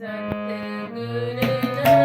Sen de göreceksin